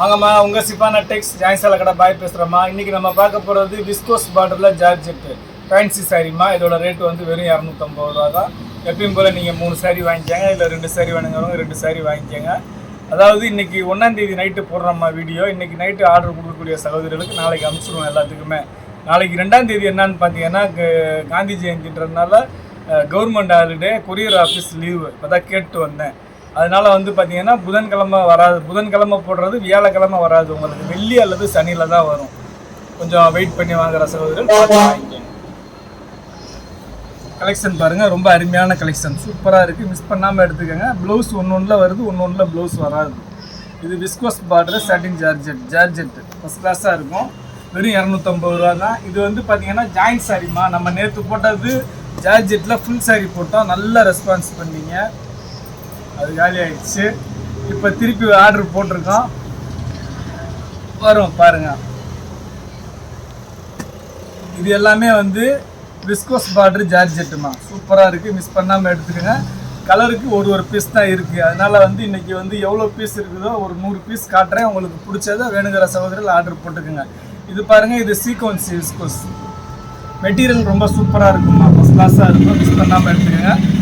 வாங்கம்மா உங்கள் சிப்பான டெக்ஸ் ஜாயின்சால கடை பாய் பேசுகிறோம்மா இன்றைக்கி நம்ம பார்க்க போகிறது விஸ்கோஸ் பார்டரில் ஜார்ஜெட்டு ஃபேன்சி சாரிம்மா இதோட ரேட்டு வந்து வெறும் இரநூத்தம்பது ரூபா தான். எப்பயும் போல் நீங்கள் மூணு சாரி வாங்கிக்கோங்க இல்லை ரெண்டு சாரி வேணுங்கிறவங்க ரெண்டு சாரி வாங்கிக்கோங்க. அதாவது இன்றைக்கி ஒன்றாந்தேதி நைட்டு போடுறோம்மா வீடியோ இன்றைக்கி நைட்டு ஆர்டர் கொடுக்கக்கூடிய சகோதரர்களுக்கு நாளைக்கு அனுப்பிச்சிடுவோம் எல்லாத்துக்குமே. நாளைக்கு ரெண்டாம் தேதி என்னன்னு பார்த்தீங்கன்னா க- Gandhi ஜெயந்தின்றதுனால government holiday courier office leave இப்போ தான் கேட்டு வந்தேன். அதனால வந்து பார்த்தீங்கன்னா புதன்கிழமை வராது புதன்கிழமை போடுறது வியாழக்கிழமை வராது. உங்களுக்கு வெள்ளி அல்லது சனியில் தான் வரும். கொஞ்சம் வெயிட் பண்ணி வாங்குற சகோதரர்கள் வாங்கிக்கோங்க. கலெக்ஷன் பாருங்கள் ரொம்ப அருமையான கலெக்ஷன் சூப்பராக இருக்குது மிஸ் பண்ணாமல் எடுத்துக்கோங்க. ப்ளவுஸ் ஒன்று ஒன்றில் வருது ஒன்று ஒன்றில் ப்ளவுஸ் வராது. இது viscose border satin georgette georgette first கிளாஸாக இருக்கும். வெறும் இரநூத்தம்பது ரூபா தான். இது வந்து பார்த்தீங்கன்னா ஜாயின்ட் சாரிம்மா நம்ம நேற்று போட்டது ஜார்ஜெட்டில் ஃபுல் சாரி போட்டோம். நல்ல ரெஸ்பான்ஸ் பண்ணீங்க. அது காலி ஆயிடுச்சு இப்போ திருப்பி ஆர்டர் போட்டிருக்கோம். வரும் பாருங்க. இது எல்லாமே வந்து விஸ்கோஸ் பார்டர் ஜார்ஜெட்டுமா சூப்பராக இருக்குது மிஸ் பண்ணாமல் எடுத்துக்கோங்க. கலருக்கு ஒரு ஒரு பீஸ் தான் இருக்குது அதனால் வந்து இன்னைக்கு வந்து எவ்வளோ பீஸ் இருக்குதோ ஒரு நூறு பீஸ் காட்டுறேன். உங்களுக்கு பிடிச்சதை வேணுங்கிற சகோதரில் ஆர்டர் போட்டுக்கோங்க. இது பாருங்கள் இது சீக்வன்ஸ் விஸ்கோஸ் மெட்டீரியல் ரொம்ப சூப்பராக இருக்குமா? ஃபஸ்ட் கிளாஸாக இருக்கும்? மிஸ் பண்ணாமல் எடுத்துக்கோங்க.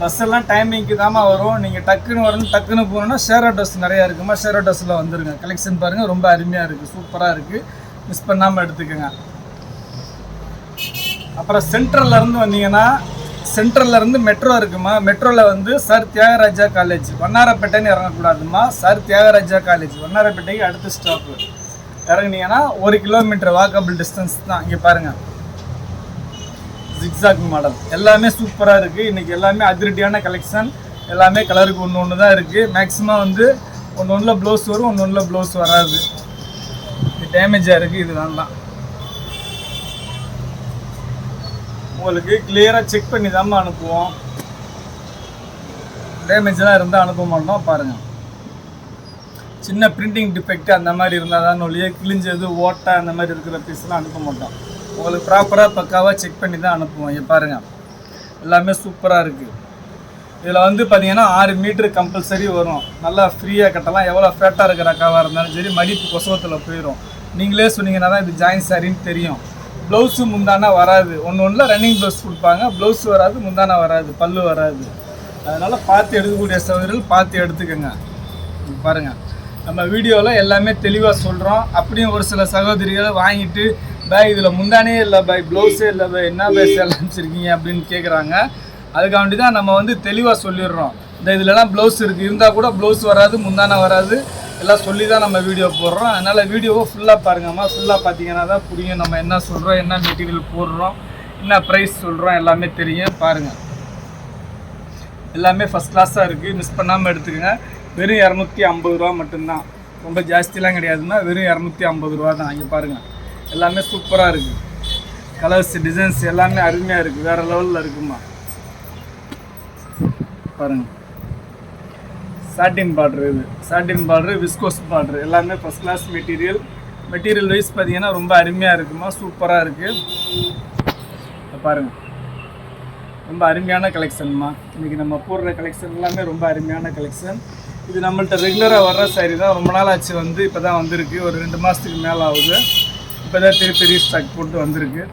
பஸ் எல்லாம் டைமிங்க்கு தாம்மா வரும். நீங்கள் டக்குன்னு வரணும் டக்குன்னு போகணுன்னா ஷேர் ஆட்டோஸ் நிறையா இருக்குமா? ஷேர் ஆட்டோஸில் வந்துருங்க. கலெக்ஷன் பாருங்கள் ரொம்ப அருமையாக இருக்குது சூப்பராக இருக்குது மிஸ் பண்ணாமல் எடுத்துக்கோங்க. அப்புறம் சென்ட்ரல்ல இருந்து வந்தீங்கன்னா சென்ட்ரல்லேருந்து மெட்ரோ இருக்குமா? மெட்ரோவில் வந்து சார் தியாகராஜா காலேஜ் வண்ணாரப்பேட்டைன்னு இறங்கக்கூடாதுமா? சார் தியாகராஜா காலேஜ் வண்ணாரப்பேட்டைக்கு அடுத்த ஸ்டாப்பு இறங்குனீங்கன்னா ஒரு கிலோமீட்டர் வாக்கபிள் டிஸ்டன்ஸ் தான். இங்கே பாருங்கள் ஜிக்ஸாக் மாடல் எல்லாமே சூப்பராக இருக்குது இன்றைக்கி எல்லாமே அதிரடியான கலெக்ஷன் எல்லாமே கலருக்கு ஒன்று ஒன்று தான் இருக்குது மேக்ஸிமம் வந்து ஒன்று ஒன்றில் ப்ளவுஸ் வரும் ஒன்று ஒன்றில் ப்ளவுஸ் வராது. இது டேமேஜாக இருக்குது இது வேண்டாம் உங்களுக்கு கிளியராக செக் பண்ணி தான் அனுப்புவோம். டேமேஜ்லாம் இருந்தால் அனுப்ப மாட்டோம். பாருங்கள் சின்ன பிரிண்டிங் டிஃபெக்ட் அந்த மாதிரி இருந்தால் தான் ஒழிய கிழிஞ்சது ஓட்டை அந்த மாதிரி இருக்கிற பீஸ்லாம் அனுப்ப மாட்டோம். உங்களுக்கு ப்ராப்பராக பக்காவாக செக் பண்ணி தான் அனுப்புவோம். இங்கே பாருங்கள் எல்லாமே சூப்பராக இருக்குது இதில் வந்து பார்த்தீங்கன்னா ஆறு மீட்ரு கம்பல்சரி வரும். நல்லா ஃப்ரீயாக கட்டலாம். எவ்வளோ ஃபேட்டாக இருக்கிற அக்காவாக இருந்தாலும் சரி மடிப்பு கொசவத்தில் போயிடும் நீங்களே சொன்னீங்கன்னா தான் இது ஜாயின் சாரின்னு தெரியும். ப்ளவுஸு முந்தானா வராது. ஒன்று ஒன்றில் ரன்னிங் ப்ளவுஸ் கொடுப்பாங்க. ப்ளவுஸ் வராது முந்தானா வராது பல்லு வராது. அதனால் பார்த்து எடுக்கக்கூடிய சகோதரர்கள் பார்த்து எடுத்துக்கோங்க. பாருங்கள் நம்ம வீடியோவில் எல்லாமே தெளிவாக சொல்கிறோம் அப்படியும் ஒரு சில சகோதரிகளை வாங்கிட்டு பாய் இதில் முந்தானே இல்லை பாய் ப்ளவுஸே இல்லை பாய் என்ன பாய் சேல் அனுப்பிச்சிருக்கீங்க அப்படின்னு கேட்குறாங்க அதுக்காண்டி தான் நம்ம வந்து தெளிவாக சொல்லிடுறோம். இந்த இதுலலாம் ப்ளவுஸ் இருக்குது இருந்தால் கூட ப்ளவுஸ் வராது முந்தானா வராது. எல்லாம் சொல்லி தான் நம்ம வீடியோ போடுறோம். அதனால் வீடியோவை ஃபுல்லாக பாருங்கம்மா. ஃபுல்லாக பார்த்தீங்கன்னா தான் புரியும் நம்ம என்ன சொல்கிறோம் என்ன மெட்டீரியல் போடுறோம் என்ன ப்ரைஸ் சொல்கிறோம் எல்லாமே தெரியும். பாருங்கள் எல்லாமே ஃபஸ்ட் கிளாஸாக இருக்குது மிஸ் பண்ணாமல் எடுத்துக்கோங்க. வெறும் இரநூத்தி ஐம்பது ரூபா மட்டும்தான். ரொம்ப ஜாஸ்திலாம் கிடையாதுன்னா வெறும் இரநூத்தி ஐம்பது ரூபா தான். இங்கே பாருங்கள் எல்லாமே சூப்பராக இருக்குது கலர்ஸ் டிசைன்ஸ் எல்லாமே அருமையாக இருக்குது வேறு லெவலில் இருக்குமா? பாருங்கள் சாட்டின் பார்டர் இது. சாட்டின் பார்டர் விஸ்கோஸ் பார்டர் எல்லாமே first class material material wise பார்த்தீங்கன்னா ரொம்ப அருமையாக இருக்குமா? சூப்பராக இருக்குது பாருங்கள் ரொம்ப அருமையான கலெக்ஷன்மா இன்றைக்கி நம்ம போடுற கலெக்ஷன் எல்லாமே ரொம்ப அருமையான கலெக்ஷன் இது நம்மள்ட்ட ரெகுலராக வர்ற சாரி தான். ரொம்ப நாள் ஆச்சு வந்து இப்போ தான் வந்திருக்கு. ஒரு ரெண்டு மாதத்துக்கு மேலே ஆகுது. இப்போ தான் திருப்பி ரீஸ்டாக் போட்டு வந்திருக்கு.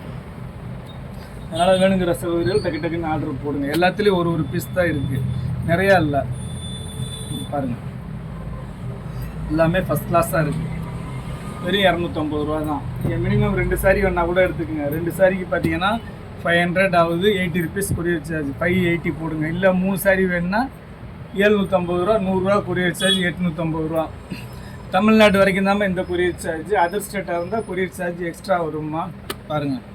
அதனால் வேணுங்கிற சகோதரிகள் டக்கு டக்குன்னு ஆர்டர் போடுங்க. எல்லாத்துலேயும் ஒரு ஒரு பீஸ் தான் இருக்குது நிறையா இல்லை. பாருங்கள் எல்லாமே ஃபஸ்ட் கிளாஸாக இருக்குது வெறும் இரநூத்தம்பது ரூபா தான். நீங்கள் மினிமம் ரெண்டு சாரி வேணால் கூட எடுத்துக்கோங்க. ரெண்டு சாரிக்கு பார்த்தீங்கன்னா ஃபைவ் ஹண்ட்ரட் ஆகுது. Eighty rupees courier charge five eighty போடுங்க. இல்லை மூணு சாரி வேணுன்னா ஏழ்நூற்றம்பது ரூபா நூறுரூவா கொரியர் சார்ஜ் எட்நூற்றம்பது ரூபா. தமிழ்நாடு வரைக்கும் தான் இந்த கொரியர் சார்ஜ். அதர் ஸ்டேட்டாக இருந்தால் கொரியர் சார்ஜ் எக்ஸ்ட்ரா வருமா பாருங்கள்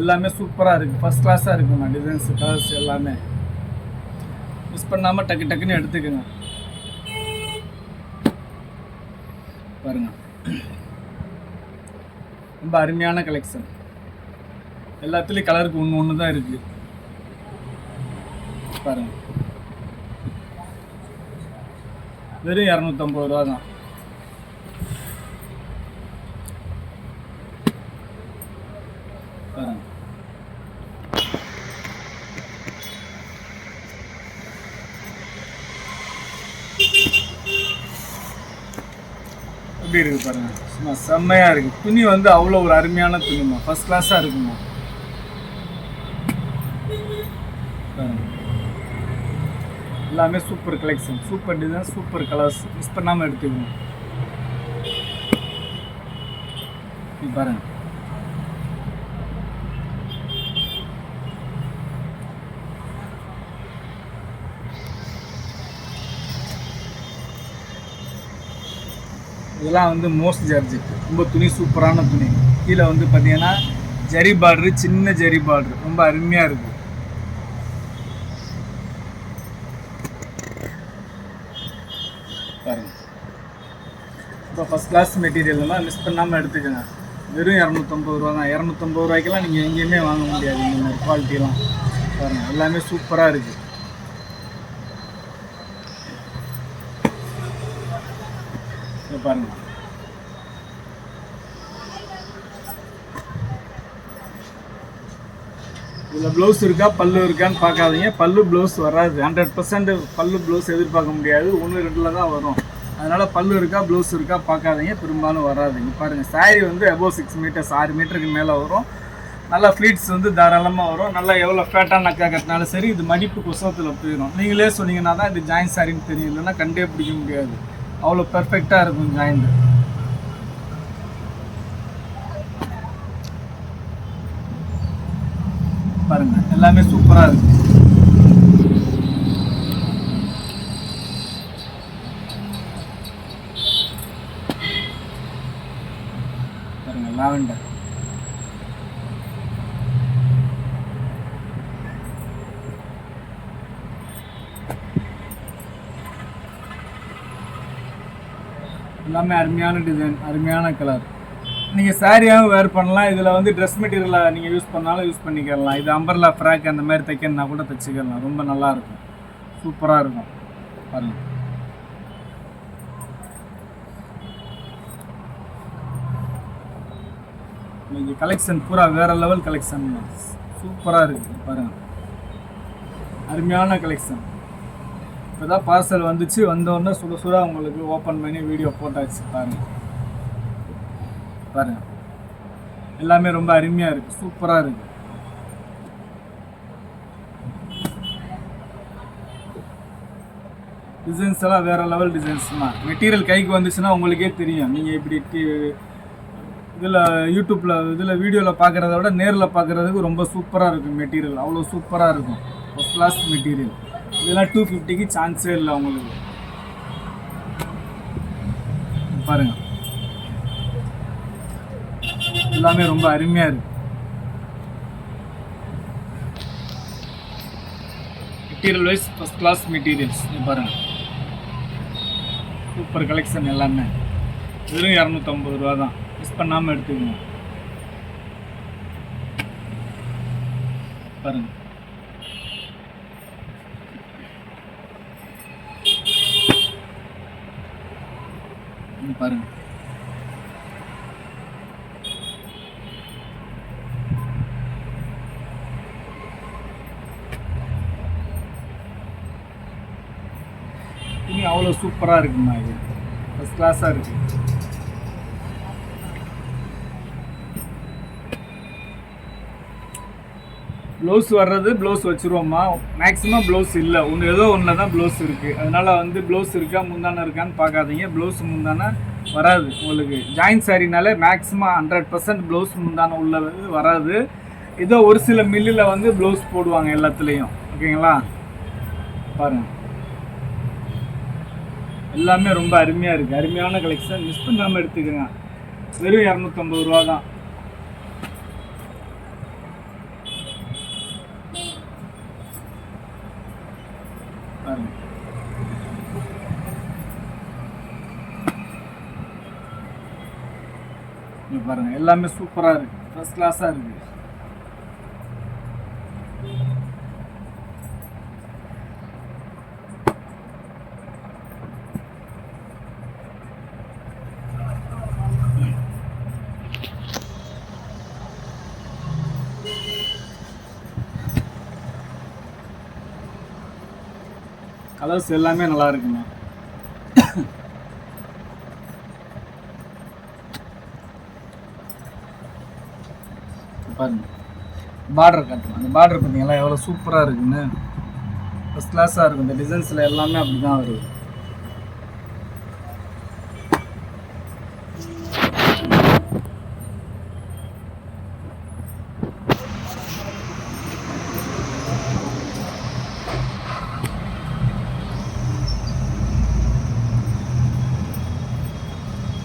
எல்லாமே சூப்பராக இருக்குது ஃபஸ்ட் கிளாஸாக இருக்குமா டிசைன்ஸ் கலர்ஸ் எல்லாமே. மிஸ் பண்ணாமல் டக்கு டக்குன்னு எடுத்துக்கோங்க. பாருங்க. ரொம்ப அருமையான கலெக்ஷன் எல்லாத்துலேயும் கலருக்கு ஒன்று ஒன்று தான் இருக்குது பாருங்கள் வெறும் இரநூத்தம்பது ரூபா தான். பாருங்க. எப்படி இருக்கு பாருங்க? சும்மா செம்மையா இருக்கு. துணி வந்து அவ்வளோ ஒரு அருமையான துணிமா ஃபர்ஸ்ட் கிளாஸாக இருக்குமா பாருங்க. எல்லாமே super collection super design super colours miss பண்ணாமல் எடுத்துக்கணும் பாருங்க. இதெல்லாம் வந்து மோஸ்ட் ஜார்ஜெட் ரொம்ப துணி சூப்பரான துணி. கீழே வந்து பார்த்தீங்கன்னா ஜரி பார்டரு சின்ன ஜரி பார்டரு ரொம்ப அருமையாக இருக்குது பாருங்க இப்போ ஃபஸ்ட் கிளாஸ் மெட்டீரியல்லாம் மிஸ் பண்ணாமல் எடுத்துக்கோங்க. வெறும் இரநூத்தம்பது ரூபா தான். இரநூத்தம்பது ரூபாய்க்கெல்லாம் நீங்கள் எங்கேயுமே வாங்க முடியாது. இந்த மாதிரி குவாலிட்டிலாம் பாருங்கள் எல்லாமே சூப்பராக இருக்குது பாருங்கள் பாருங்க. இதில் ப்ளவுஸ் இருக்கா? பல்லு இருக்கான்னு பார்க்காதீங்க. பல்லு ப்ளவுஸ் வராது. ஹண்ட்ரட் பர்சன்ட் பல்லு ப்ளவுஸ் எதிர்பார்க்க முடியாது. ஒன்று ரெண்டில் தான் வரும். அதனால் பல்லு இருக்கா ப்ளவுஸ் இருக்கா பார்க்காதீங்க. பெரும்பாலும் வராதுங்க. பாருங்கள் சாரி வந்து அபோவ் சிக்ஸ் மீட்டர்ஸ் ஆறு மீட்டருக்கு மேலே வரும். நல்லா ஃப்ளீட்ஸ் வந்து தாராளமாக வரும். நல்லா எவ்வளோ ஃபேட்டாக நக்கா கட்டினாலும் சரி இது மடிப்பு குசத்தில் போயிடும் நீங்களே சொன்னீங்கன்னா தான் இது ஜாயின் சாரின்னு தெரியும் இல்லைன்னா கண்டே பிடிக்க முடியாது. அவ்வளோ பெர்ஃபெக்டாக இருக்கும் ஜாயிண்ட் பாருங்கள் எல்லாமே சூப்பராக இருக்குது பாருங்க லாவெண்டர் எல்லாமே அருமையான டிசைன் அருமையான கலர் நீங்கள் சாரியாகவும் வேர் பண்ணலாம். இதில் வந்து ட்ரெஸ் மெட்டீரியலாக நீங்கள் யூஸ் பண்ணாலும் யூஸ் பண்ணிக்கலாம். இது அம்பர்லா ஃப்ராக் அந்த மாதிரி தைக்கணும்னா கூட தைச்சிக்கலாம். ரொம்ப நல்லாயிருக்கும் சூப்பராக இருக்கும். பாருங்கள் இன்னைக்கு கலெக்ஷன் பூரா வேற லெவல் கலெக்ஷன் சூப்பராக இருக்குது பாருங்க. அருமையான கலெக்ஷன் இப்போ தான் பார்சல் வந்துச்சு வந்தோடனே சுட சுட உங்களுக்கு ஓப்பன் பண்ணி வீடியோ போட்டாச்சு பாருங்க. பாருங்க. எல்லாமே ரொம்ப அருமையாக இருக்குது சூப்பராக இருக்குது டிசைன்ஸ் எல்லாம் வேற லெவல் டிசைன்ஸ் தான் மெட்டீரியல் கைக்கு வந்துச்சுன்னா உங்களுக்கே தெரியும். நீங்கள் இப்படி இதில் யூடியூப்பில் இதில் வீடியோவில் பார்க்குறத விட நேரில் பார்க்குறதுக்கு ரொம்ப சூப்பராக இருக்கும் மெட்டீரியல் அவ்வளோ சூப்பராக இருக்கும். ஃபஸ்ட் கிளாஸ் மெட்டீரியல் இதெல்லாம் டூ ஃபிஃப்டிக்கு சான்ஸே இல்லை அவங்களுக்கு பாருங்க. எல்லாமே ரொம்ப அருமையாக இருக்கு. Material wise first class materials பாருங்க. சூப்பர் கலெக்ஷன் எல்லாமே. வெறும் இரநூத்தம்பது ரூபா தான் பண்ணாமல் எடுத்துக்கணும் பாருங்க. பாருங்க. அவ்வளோ சூப்பராக இருக்குமா இது? ஃபஸ்ட் கிளாஸாக இருக்கு. ப்ளவுஸ் வர்றது ப்ளவுஸ் வச்சுருவோம்மா. மேக்ஸிமம் ப்ளவுஸ் இல்லை. ஒன்று ஏதோ ஒன்றில் தான் ப்ளவுஸ் இருக்குது அதனால் வந்து ப்ளவுஸ் இருக்கா முந்தான இருக்கான்னு பார்க்காதீங்க. ப்ளவுஸ் முந்தான வராது உங்களுக்கு. ஜாயின் சாரினாலே மேக்ஸிமம் ஹண்ட்ரட் பர்சன்ட் ப்ளவுஸ் முந்தான உள்ளது வராது. ஏதோ ஒரு சில மில்லில் வந்து ப்ளவுஸ் போடுவாங்க எல்லாத்துலேயும். ஓகேங்களா? பாருங்கள் எல்லாமே ரொம்ப அருமையாக இருக்குது அருமையான கலெக்ஷன் மிஸ் பண்ணாமல் எடுத்துக்கோங்க. வெறும் இரநூத்தம்பது ரூபா தான் பாருங்க இருக்குது பாருங்க எல்லாமே சூப்பராக இருக்கு. ஃபர்ஸ்ட் கிளாஸாக இருக்கு. கலர்ஸ் எல்லாமே நல்லா இருக்குண்ணா பாருங்கள் பார்டர் காட்டுறேன் அந்த பார்டர் பார்த்தீங்களா எவ்வளோ சூப்பராக இருக்குன்னு. ஃபஸ்ட் கிளாஸாக இருக்கும். இந்த டிசைன்ஸில் எல்லாமே அப்படி தான் வருது.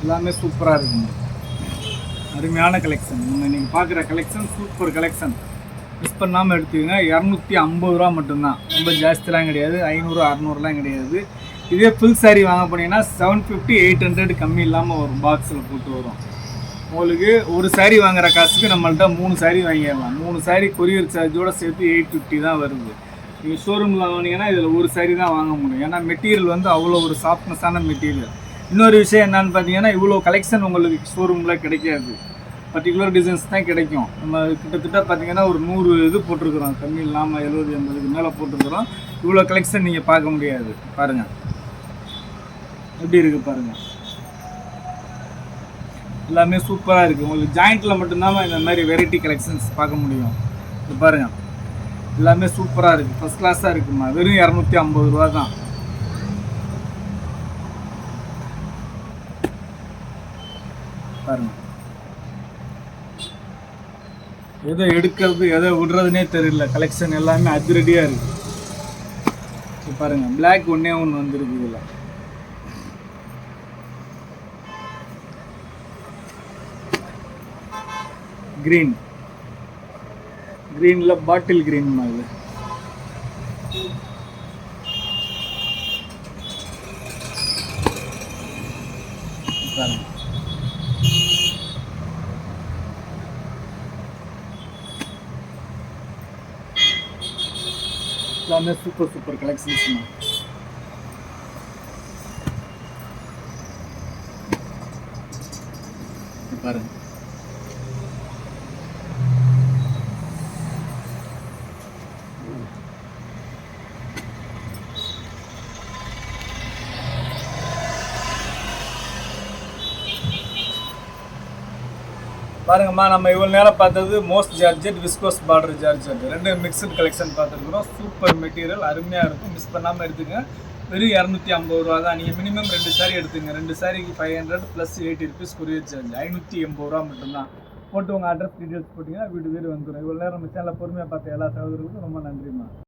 எல்லாமே சூப்பராக இருக்குங்க. அருமையான கலெக்ஷன் நம்ம நீங்கள் பார்க்குற கலெக்ஷன் சூப்பர் கலெக்ஷன் மிஸ் பண்ணாமல் எடுத்துக்கோங்க. இரநூத்தி ஐம்பது ரூபா மட்டும்தான். ரொம்ப ஜாஸ்திலாம் கிடையாது. ஐநூறு அறநூறுலாம் கிடையாது. இதே ஃபுல் saree வாங்க போனீங்கன்னா செவன் ஃபிஃப்டி எயிட் ஹண்ட்ரட் கம்மி இல்லாமல் வரும் பாக்ஸில் போட்டு வரும். உங்களுக்கு ஒரு saree வாங்குற காசுக்கு நம்மள்ட்ட மூணு saree வாங்கிடலாம். மூணு saree கொரியர் சார்ஜோட சேர்த்து எயிட் ஃபிஃப்டி தான் வருது. நீங்கள் ஷோரூமில் வாங்கினீங்கன்னா இதில் ஒரு saree தான் வாங்க முடியும். ஏன்னா மெட்டீரியல் வந்து அவ்வளோ ஒரு சாஃப்ட்னஸான மெட்டீரியல் இன்னொரு விஷயம் என்னன்னு பார்த்தீங்கன்னா இவ்வளோ கலெக்ஷன் உங்களுக்கு ஷோரூமில் கிடைக்காது. பர்டிகுலர் டிசைன்ஸ் தான் கிடைக்கும். நம்ம கிட்டத்தட்ட பார்த்தீங்கன்னா ஒரு நூறு இது போட்டிருக்கிறோம். கம்மி இல்லாமல் எழுபது எண்பதுக்கு மேலே போட்டிருக்கிறோம். இவ்வளோ கலெக்ஷன் நீங்கள் பார்க்க முடியாது. பாருங்கள் எப்படி இருக்குது பாருங்கள் எல்லாமே சூப்பராக இருக்குது உங்களுக்கு ஜாயிண்ட்டில் மட்டும்தான் இந்த மாதிரி வெரைட்டி கலெக்ஷன்ஸ் பார்க்க முடியும். இது பாருங்கள் எல்லாமே சூப்பராக இருக்குது ஃபஸ்ட் கிளாஸாக இருக்குமா? வெறும் இரநூத்தி ஐம்பது ரூபா தான் பாருங்க. எதை எடுக்கிறது எதை விடுறதுனே தெரியல. கலெக்ஷன் எல்லாமே அதிரடியாக இருக்குது பாருங்க பிளாக் ஒன்றே ஒன்று வந்திருக்கு இதில். கிரீன் கிரீனில் பாட்டில் கிரீன் மாதிரி பாருங்க. எல்லாமே சூப்பர் சூப்பர் கலெக்ஷன்ஸ் பாருங்க பாருங்கம்மா நம்ம இவ்வளோ நேரம் பார்த்தது most georgette viscose border georgette ரெண்டு மிக்சட் கலெக்ஷன் பார்த்துருக்குறோம். சூப்பர் மெட்டீரியல் அருமையாக இருக்கும். மிஸ் பண்ணாமல் எடுத்துங்க. வெறும் இரநூத்தி ஐம்பது ரூபா தான். நீங்கள் மினிமம் ரெண்டு சாரி எடுத்துங்க. ரெண்டு சாரிக்கு five hundred plus eighty rupees courier charge ஐநூற்றி எண்பது ரூபா மட்டும்தான். போட்டு உங்கள் அட்ரஸ் டீட்டெயில்ஸ் போட்டிங்கன்னா வீடு வீடு வந்துடும் இவ்வளோ நேரம் நம்ம சேனலில் பொறுமையாக பார்த்த எல்லா சகோதரர்களுக்கும் ரொம்ப நன்றிம்மா.